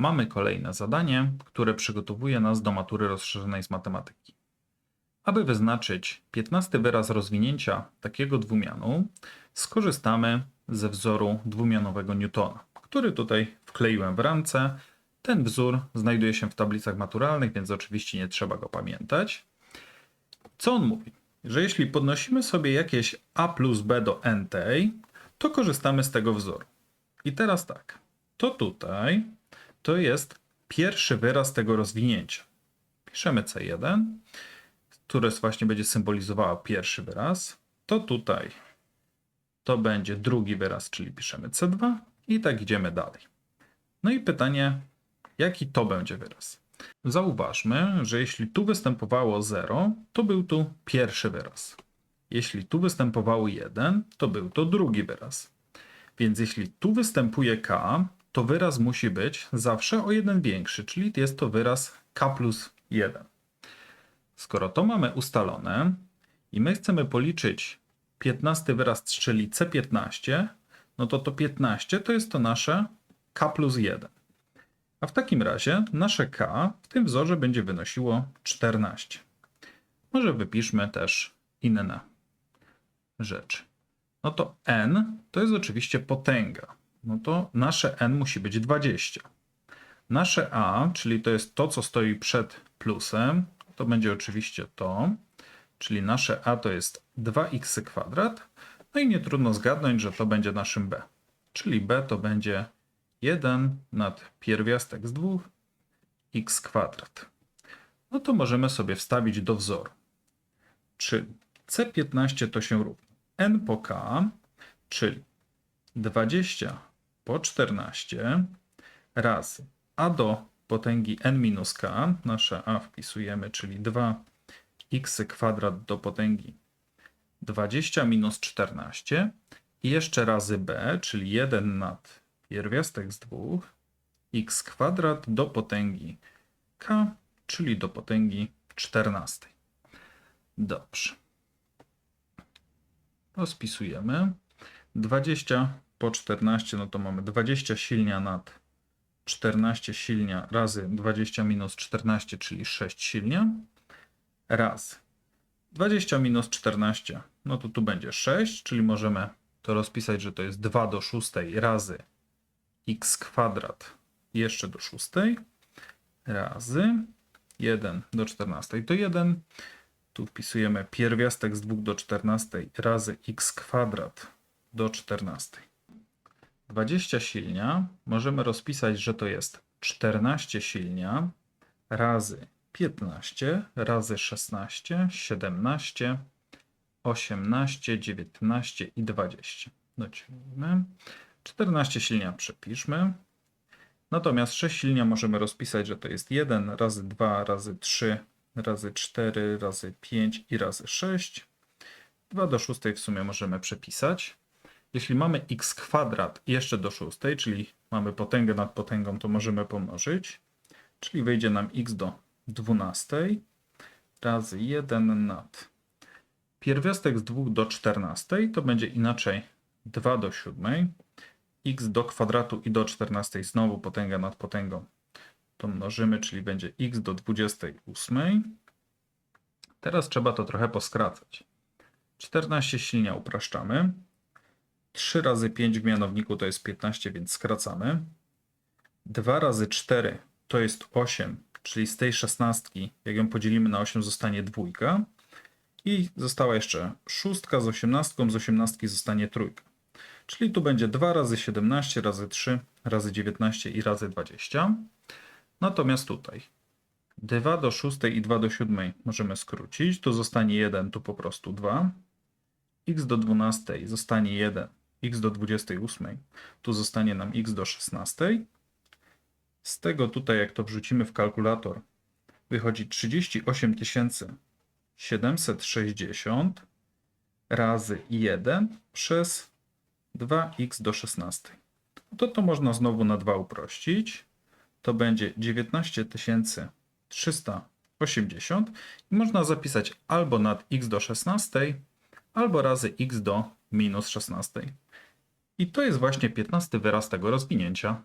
mamy kolejne zadanie, które przygotowuje nas do matury rozszerzonej z matematyki. Aby wyznaczyć 15 wyraz rozwinięcia takiego dwumianu, skorzystamy ze wzoru dwumianowego Newtona, który tutaj wkleiłem w ramce. Ten wzór znajduje się w tablicach maturalnych, więc oczywiście nie trzeba go pamiętać. Co on mówi? Że jeśli podnosimy sobie jakieś a plus b do n tej, to korzystamy z tego wzoru. I teraz tak, to tutaj to jest pierwszy wyraz tego rozwinięcia. Piszemy C1, które właśnie będzie symbolizowało pierwszy wyraz. To tutaj to będzie drugi wyraz, czyli piszemy C2 i tak idziemy dalej. No i pytanie, jaki to będzie wyraz? Zauważmy, że jeśli tu występowało 0, to był tu pierwszy wyraz. Jeśli tu występowało 1, to był to drugi wyraz. Więc jeśli tu występuje k, to wyraz musi być zawsze o jeden większy, czyli jest to wyraz k plus 1. Skoro to mamy ustalone i my chcemy policzyć 15 wyraz, czyli C15, no to to 15 to jest to nasze k plus 1. A w takim razie nasze k w tym wzorze będzie wynosiło 14. Może wypiszmy też inne rzeczy. No to n to jest oczywiście potęga. No to nasze n musi być 20. Nasze a, czyli to jest to, co stoi przed plusem, to będzie oczywiście to, czyli nasze a to jest 2x kwadrat. No i nie trudno zgadnąć, że to będzie naszym b. Czyli b to będzie 1 nad pierwiastek z 2 x kwadrat. No to możemy sobie wstawić do wzoru. Czy C15 to się równa n po k, czyli 20 po 14 razy a do potęgi n minus k, nasze a wpisujemy, czyli 2x kwadrat do potęgi 20 minus 14 i jeszcze razy b, czyli 1 nad pierwiastek z 2 x kwadrat do potęgi k, czyli do potęgi 14. Dobrze. Rozpisujemy. 20 po 14, no to mamy 20 silnia nad 14 silnia razy 20 minus 14, czyli 6 silnia. Raz. 20 minus 14, no to tu będzie 6, czyli możemy to rozpisać, że to jest 2 do 6 razy x kwadrat jeszcze do 6 razy 1 do 14 to 1. Tu wpisujemy pierwiastek z 2 do 14 razy x kwadrat do 14. 20 silnia możemy rozpisać, że to jest 14 silnia razy 15 razy 16, 17, 18, 19 i 20. Dociągnijmy. 14 silnia przepiszmy. Natomiast 6 silnia możemy rozpisać, że to jest 1 razy 2 razy 3 razy 4 razy 5 i razy 6. 2 do 6 w sumie możemy przepisać. Jeśli mamy x kwadrat jeszcze do 6, czyli mamy potęgę nad potęgą, to możemy pomnożyć. Czyli wyjdzie nam x do 12 razy 1 nad pierwiastek z 2 do 14, to będzie inaczej 2 do 7 x do kwadratu i do 14 znowu potęga nad potęgą to mnożymy, czyli będzie x do 28. Teraz trzeba to trochę poskracać. 14 silnia upraszczamy. 3 razy 5 w mianowniku to jest 15, więc skracamy. 2 razy 4 to jest 8, czyli z tej 16, jak ją podzielimy na 8, zostanie dwójka. I została jeszcze szóstka z 18, z 18 zostanie trójka. Czyli tu będzie 2 razy 17 razy 3 razy 19 i razy 20. Natomiast tutaj 2 do 6 i 2 do 7 możemy skrócić. Tu zostanie 1, tu po prostu 2. x do 12 zostanie 1, x do 28 tu zostanie nam x do 16. Z tego tutaj, jak to wrzucimy w kalkulator, wychodzi 38 760 razy 1 przez 2x do 16. To to można znowu na 2 uprościć to będzie 19 380 i można zapisać albo nad x do 16, albo razy x do minus 16. I to jest właśnie 15 wyraz tego rozwinięcia.